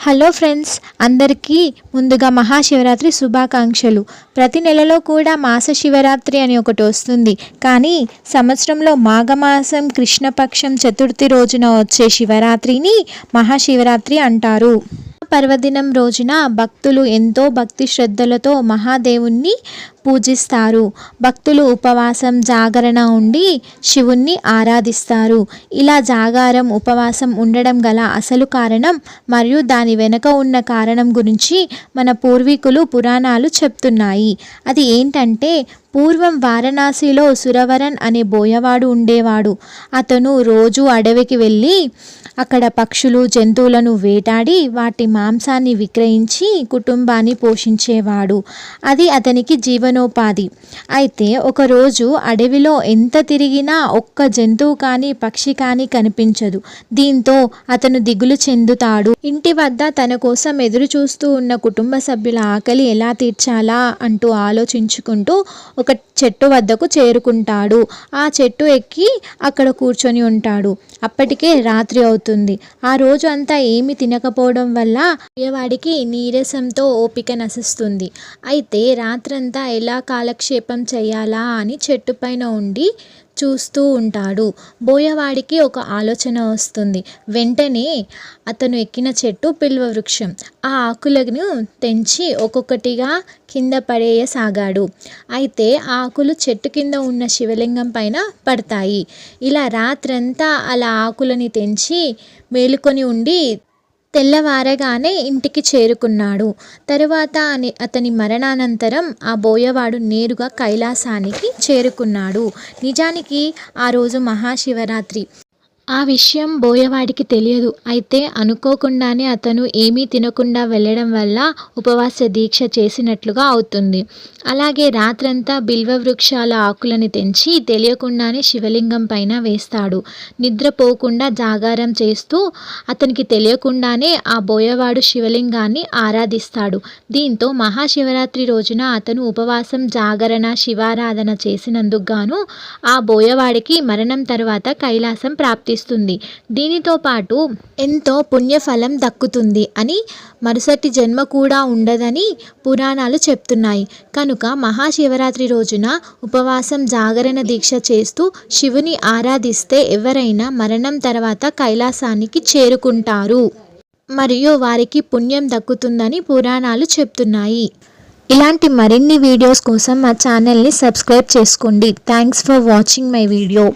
Hello friends అందరికీ ముందుగా మహాశివరాత్రి శుభాకాంక్షలు. ప్రతి నెలలో కూడా మాస శివరాత్రి అని ఒకటి వస్తుంది. కానీ సంవత్సరంలో మాఘమాసం కృష్ణపక్షం చతుర్థి రోజున వచ్చే శివరాత్రిని మహాశివరాత్రి అంటారు. పర్వదినం రోజున భక్తులు ఎంతో భక్తి శ్రద్ధలతో మహాదేవుణ్ణి పూజిస్తారు. భక్తులు ఉపవాసం జాగరణ ఉండి శివుణ్ణి ఆరాధిస్తారు. ఇలా జాగారం ఉపవాసం ఉండడం గల అసలు కారణం మరియు దాని వెనుక ఉన్న కారణం గురించి మన పూర్వీకులు పురాణాలు చెప్తున్నాయి. అది ఏంటంటే పూర్వం వారణాసిలో సురవరన్ అనే బోయవాడు ఉండేవాడు. అతను రోజు అడవికి వెళ్ళి అక్కడ పక్షులు జంతువులను వేటాడి వాటి మాంసాన్ని విక్రయించి కుటుంబాన్ని పోషించేవాడు. అది అతనికి జీవనోపాధి. అయితే ఒకరోజు అడవిలో ఎంత తిరిగినా ఒక్క జంతువు కానీ పక్షి కానీ కనిపించదు. దీంతో అతను దిగులు చెందుతాడు. ఇంటి వద్ద తన కోసం ఎదురు చూస్తూ ఉన్న కుటుంబ సభ్యుల ఆకలి ఎలా తీర్చాలా అంటూ ఆలోచించుకుంటూ ఒక చెట్టు వద్దకు చేరుకుంటాడు. ఆ చెట్టు ఎక్కి అక్కడ కూర్చొని ఉంటాడు. అప్పటికే రాత్రి అవుతుంది. ఆ రోజు అంతా ఏమి తినకపోవడం వల్ల వాడికి నీరసంతో ఓపిక నశిస్తుంది. అయితే రాత్రంతా ఎలా కాలక్షేపం చేయాలా అని చెట్టు పైన ఉండి చూస్తూ ఉంటాడు. బోయవాడికి ఒక ఆలోచన వస్తుంది. వెంటనే అతను ఎక్కిన చెట్టు పిల్వ వృక్షం. ఆ ఆకులను తెంచి ఒక్కొక్కటిగా కింద పడేయసాగాడు. అయితే ఆ ఆకులు చెట్టు కింద ఉన్న శివలింగం పైన పడతాయి. ఇలా రాత్రంతా అలా ఆకులని తెంచి మేలుకొని ఉండి తెల్లవారగానే ఇంటికి చేరుకున్నాడు. తరువాత అని అతని మరణానంతరం ఆ బోయవాడు నేరుగా కైలాసానికి చేరుకున్నాడు. నిజానికి ఆ రోజు మహాశివరాత్రి. ఆ విషయం బోయవాడికి తెలియదు. అయితే అనుకోకుండానే అతను ఏమీ తినకుండా వెళ్ళడం వల్ల ఉపవాస దీక్ష చేసినట్లుగా అవుతుంది. అలాగే రాత్రంతా బిల్వ వృక్షాల ఆకులని తెంచి తెలియకుండానే శివలింగం పైన వేస్తాడు. నిద్రపోకుండా జాగారం చేస్తూ అతనికి తెలియకుండానే ఆ బోయవాడు శివలింగాన్ని ఆరాధిస్తాడు. దీంతో మహాశివరాత్రి రోజున అతను ఉపవాసం జాగరణ శివారాధన చేసినందుకు గాను ఆ బోయవాడికి మరణం తర్వాత కైలాసం ప్రాప్తి లభిస్తుంది దీనితో పాటు ఎంతో పుణ్యఫలం దక్కుతుంది అని మరుసటి జన్మ కూడా ఉండదని పురాణాలు చెప్తున్నాయి. కనుక మహాశివరాత్రి రోజున ఉపవాసం జాగరణ దీక్ష చేస్తూ శివుని ఆరాధిస్తే ఎవరైనా మరణం తర్వాత కైలాసానికి చేరుకుంటారు. మరియు వారికి పుణ్యం దక్కుతుందని పురాణాలు చెప్తున్నాయి. ఇలాంటి మరిన్ని వీడియోస్ కోసం మా ఛానల్ని సబ్స్క్రైబ్ చేసుకోండి. Thanks for watching my video.